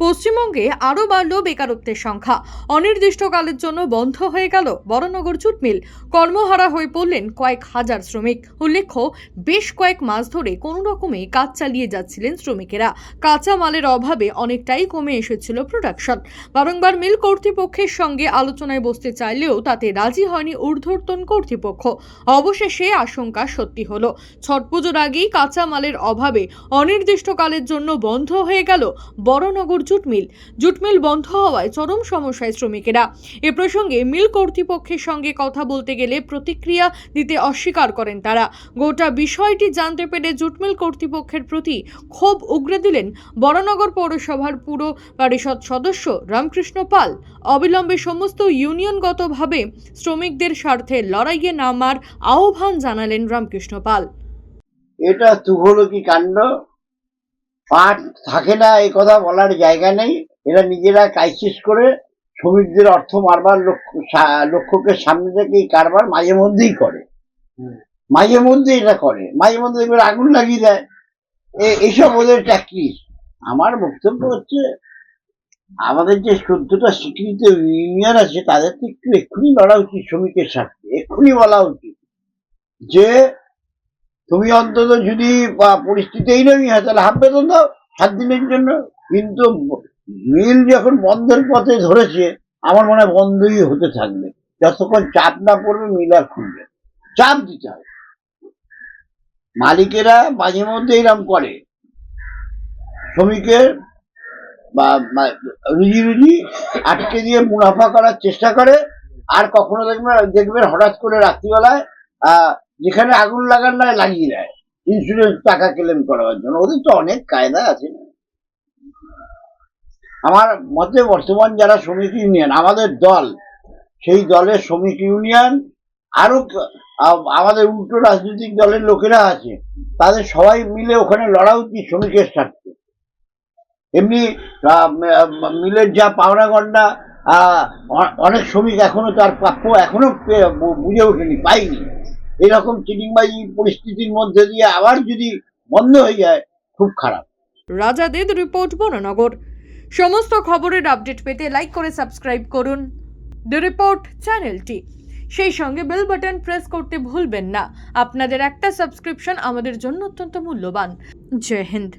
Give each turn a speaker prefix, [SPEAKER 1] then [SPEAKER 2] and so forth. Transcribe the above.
[SPEAKER 1] পশ্চিমবঙ্গে আরও বাড়ল বেকারত্বের সংখ্যা। অনির্দিষ্টকালের জন্য বন্ধ হয়ে গেল বড়নগর জুট মিল। কর্মহারা হয়ে পড়লেন কয়েক হাজার শ্রমিক। উল্লেখ্য, বেশ কয়েক মাস ধরে কোনো রকমে কাজ চালিয়ে যাচ্ছিলেন শ্রমিকেরা। কাঁচা মালের অভাবে অনেকটাই কমে এসেছিল প্রোডাকশন বারংবার মিল কর্তৃপক্ষের সঙ্গে আলোচনায় বসতে চাইলেও তাতে রাজি হয়নি ঊর্ধ্বর্তন কর্তৃপক্ষ। অবশেষে আশঙ্কা সত্যি হলো। ছট পুজোর আগেই কাঁচা মালের অভাবে অনির্দিষ্টকালের জন্য বন্ধ হয়ে গেল Baranagar jute mill jute mill বন্ধ হওয়ায় চরম সমস্যায় শ্রমিকেরা। এ প্রসঙ্গে মিল কর্তৃপক্ষের সঙ্গে কথা বলতে গেলে প্রতিক্রিয়া দিতে অস্বীকার করেন তারা। গোটা বিষয়টি জানতে পেরে জুট মিল কর্তৃপক্ষের প্রতি ক্ষোভ উগরে দিলেন বড়নগর পৌরসভার পুর পরিষদ সদস্য রামকৃষ্ণ পাল। অবিলম্বে সমস্ত ইউনিয়নগতভাবে শ্রমিকদের স্বার্থে লড়াইয়ে নামার আহ্বান জানালেন রামকৃষ্ণ পাল।
[SPEAKER 2] এটা তুঘলকি কাণ্ড। পাট থাকে না এই কথা বলার জায়গা নেই। এরা নিজেরা ক্রাইসিস করে শ্রমিকদের অর্থ মারবার লক্ষ্য লক্ষ্যকে সামনে রেখে এই কারবার মাঝে মধ্যেই করে। মাঝে মধ্যে এটা করে মাঝে মধ্যে এবার আগুন লাগিয়ে দেয়। এইসব ওদের ট্যাকটিস আমার বক্তব্য হচ্ছে আমাদের যে চোদ্দটা স্বীকৃত ইউনিয়ন আছে তাদের তো একটু এক্ষুনি লড়া উচিত শ্রমিকের স্বার্থে। এক্ষুনি বলা উচিত যে তুমি অন্তত যদি পরিস্থিতি এইরকমই হয় তাহলে হাফ বেতন দাও সাত দিনের জন্য। কিন্তু মিল যখন বন্ধের পথে ধরেছে আমার মনে হয় বন্ধই হতে থাকবে। যতক্ষণ চাপ না পড়বে মিল আর খুলবে চাপ দিতে হবে। মালিকেরা মাঝে মধ্যে এরকম করে। শ্রমিকের বা- রুজি রুজি আটকে দিয়ে মুনাফা করার চেষ্টা করে আর কখনো দেখবেন দেখবেন হঠাৎ করে রাত্রিবেলায় আহ, যেখানে আগুন লাগার নয় লাগিয়ে দেয়। ইন্স্যুরেন্স টাকা ক্লেম করার জন্য। ওদের তো অনেক কায়দা আছে। আমার মতে বর্তমান যারা শ্রমিক ইউনিয়ন আমাদের দল, সেই দলের শ্রমিক ইউনিয়ন আরও আমাদের উল্টো রাজনৈতিক দলের লোকেরা আছে। তাদের সবাই মিলে ওখানে লড়া উচিত শ্রমিকের স্বার্থে? এমনি মিলের যা পাওনা গন্ডা অনেক শ্রমিক এখনও তার প্রাপ্য, এখনও বুঝে ওঠেনি পাইনি এরকম চিটিংবাজি পরিস্থিতির মধ্যে দিয়ে আবার যদি বন্ধ হয়ে যায়, খুব খারাপ।
[SPEAKER 1] রাজাদের রিপোর্ট বননগর। সমস্ত খবরের আপডেট পেতে লাইক করে সাবস্ক্রাইব করুন। দ্য রিপোর্ট চ্যানেলটি। সেই সঙ্গে বেল বাটন প্রেস করতে ভুলবেন না। আপনাদের একটা সাবস্ক্রিপশন আমাদের জন্য অত্যন্ত মূল্যবান। জয় হিন্দ।